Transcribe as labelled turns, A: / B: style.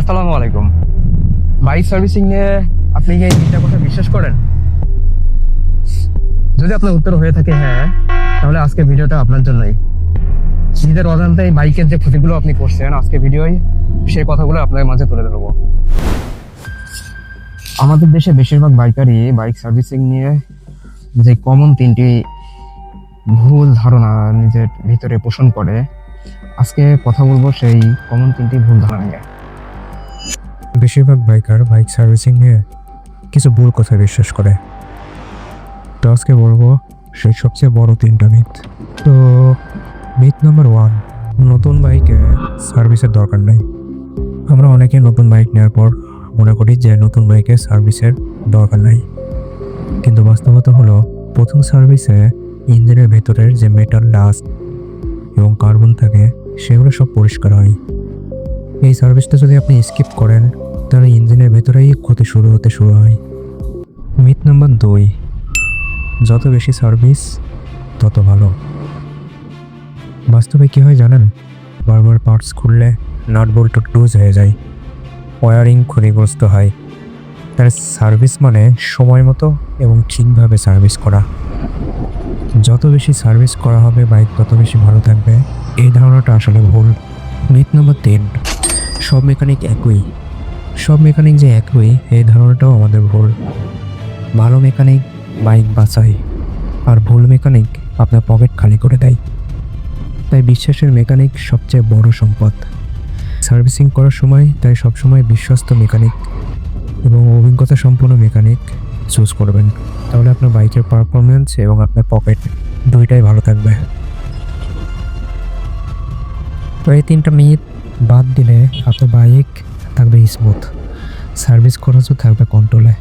A: আসসালামু আলাইকুম। Bike servicing নিয়ে আপনি কি এই তিনটা কথা বিশ্বাস করেন? যদি আপনার উত্তর হয়ে থাকে হ্যাঁ তাহলে আজকে ভিডিওটা আপনার জন্যই। নিজের অজান্তে বাইকের যে ক্ষতিগুলো আপনি করছেন, আজকে ভিডিওই সেই কথাগুলো আপনার মাঝে তুলে ধরবো। আমাদের দেশে বেশিরভাগ বাইকারই বাইক সার্ভিসিং নিয়ে যে কমন তিনটি ভুল ধারণা নিজের ভিতরে পোষণ করে, আজকে কথা বলব সেই কমন তিনটি ভুল ধারণা নিয়ে।
B: বেশিরভাগ বাইকার বাইক সার্ভিসিং নিয়ে কিছু ভুল কথা বিশ্বাস করে। তো আজকে বলব, সেই সবচেয়ে বড় তিনটা মিথ। তো মিথ নাম্বার ওয়ান, নতুন বাইকে সার্ভিসের দরকার নেই। আমরা অনেকে নতুন বাইক নেওয়ার পর মনে করি যে নতুন বাইকে সার্ভিসের দরকার নাই। কিন্তু বাস্তবতা হলো, প্রথম সার্ভিসে ইঞ্জিনের ভেতরের যে মেটাল ডাস্ট এবং কার্বন থাকে, সেগুলো সব পরিষ্কার হয়। এই সার্ভিসটা যদি আপনি স্কিপ করেন, তাহলে ইঞ্জিনের ভেতরেই ক্ষতি শুরু হতে শুরু হয়। মিথ নাম্বার দুই, যত বেশি সার্ভিস, তত ভালো। বাস্তবে কী হয় জানেন? বারবার পার্টস খুললে নাট বল্ট লুজ হয়ে যায়। ওয়ারিং ক্ষতিগ্রস্ত হয়। তার সার্ভিস মানে সময় মতো এবং ঠিকভাবে সার্ভিস করা। যত বেশি সার্ভিস করা হবে বাইক তত বেশি ভালো থাকবে। এই ধারণাটা আসলে ভুল। মিথ নম্বর তিন সব মেকানিক একই। সব মেকানিক যে একই, এই ধারণাটাও আমাদের ভুল। ভালো মেকানিক বাইক বাঁচায় আর ভুল মেকানিক আপনার পকেট খালি করে দেয়। তাই বিশ্বাসের মেকানিক সবচেয়ে বড় সম্পদ। সার্ভিসিং করার সময়, তাই সবসময় বিশ্বস্ত মেকানিক এবং অভিজ্ঞতা সম্পন্ন মেকানিক চুজ করবেন। তাহলে আপনার বাইকের পারফরমেন্স এবং আপনার পকেট দুইটাই ভালো থাকবে। তো এই তিনটা মিনিট বাদ দিলে আপনার বাইক থাকবে স্মুথ সার্ভিস খরচও থাকবে কন্ট্রোলে